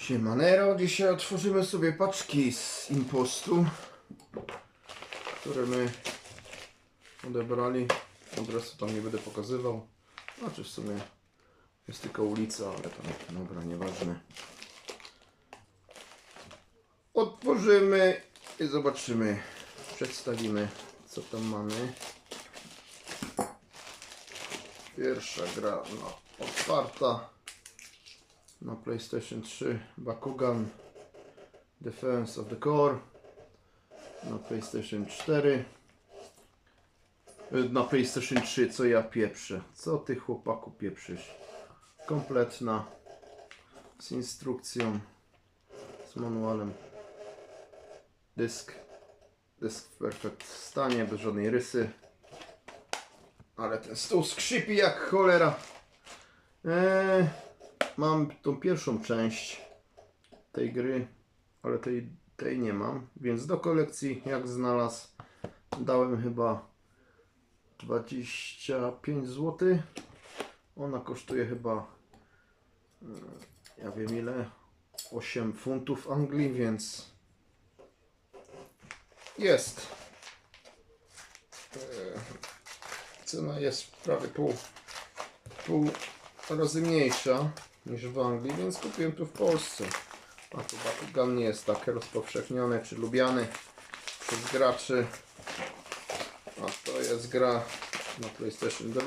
Siemanero, dzisiaj otworzymy sobie paczki z impostu, które my odebrali. Adresu tam nie będę pokazywał. Znaczy w sumie jest tylko ulica, ale to dobra, nieważne. Otworzymy i zobaczymy, przedstawimy co tam mamy. Pierwsza gra no, otwarta na PlayStation 3 Bakugan Defense of the Core na PlayStation 4 Y, na PlayStation 3 co ja pieprzę. Co ty chłopaku pieprzysz? Kompletna z instrukcją z manualem. Dysk. Dysk w perfekt stanie bez żadnej rysy. Ale ten stół skrzypi jak cholera. Eee, Mam tą pierwszą część tej gry, ale tej, tej nie mam, więc do kolekcji jak znalazł dałem chyba 25 zł. Ona kosztuje chyba mm, ja wiem ile 8 funtów Anglii, więc jest. Eee, Cena jest prawie pół, pół razy mniejsza niż w Anglii, więc kupiłem tu w Polsce. A tu Bakugan nie jest tak rozpowszechniony czy lubiany przez graczy. A to jest gra na PlayStation 2,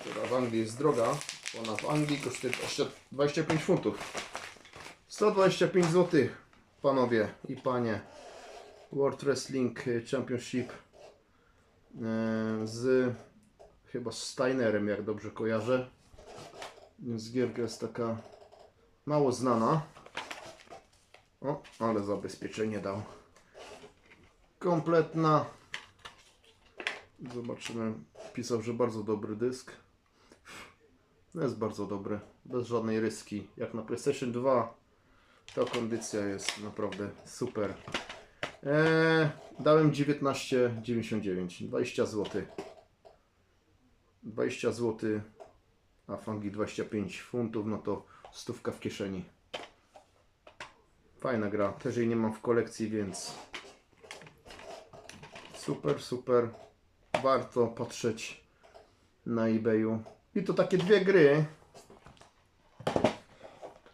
która w Anglii jest droga. Ona w Anglii kosztuje 20 25 funtów. 125 zł, panowie i panie. World Wrestling Championship e, z chyba z Steinerem, jak dobrze kojarzę. Więc gierka jest taka mało znana. O, ale zabezpieczenie dał. Kompletna. Zobaczymy. Pisał, że bardzo dobry dysk. No Jest bardzo dobry. Bez żadnej ryski. Jak na PlayStation 2 ta kondycja jest naprawdę super. Eee, dałem 19,99. 20 zł. 20 zł, a w Anglii 25 funtów, no to stówka w kieszeni. Fajna gra, też jej nie mam w kolekcji, więc super, super. Warto patrzeć na eBayu. I to takie dwie gry,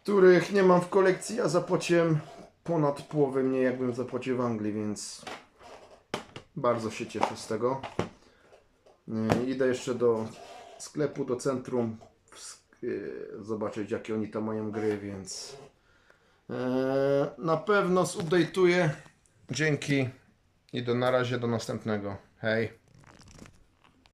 których nie mam w kolekcji, a zapłaciłem ponad połowę mniej, jakbym zapłacił w Anglii, więc bardzo się cieszę z tego. Nie, Idę jeszcze do sklepu, do centrum yy, zobaczyć jakie oni tam mają gry, więc e, na pewno zupdate'uję. Dzięki i do na razie do następnego. Hej.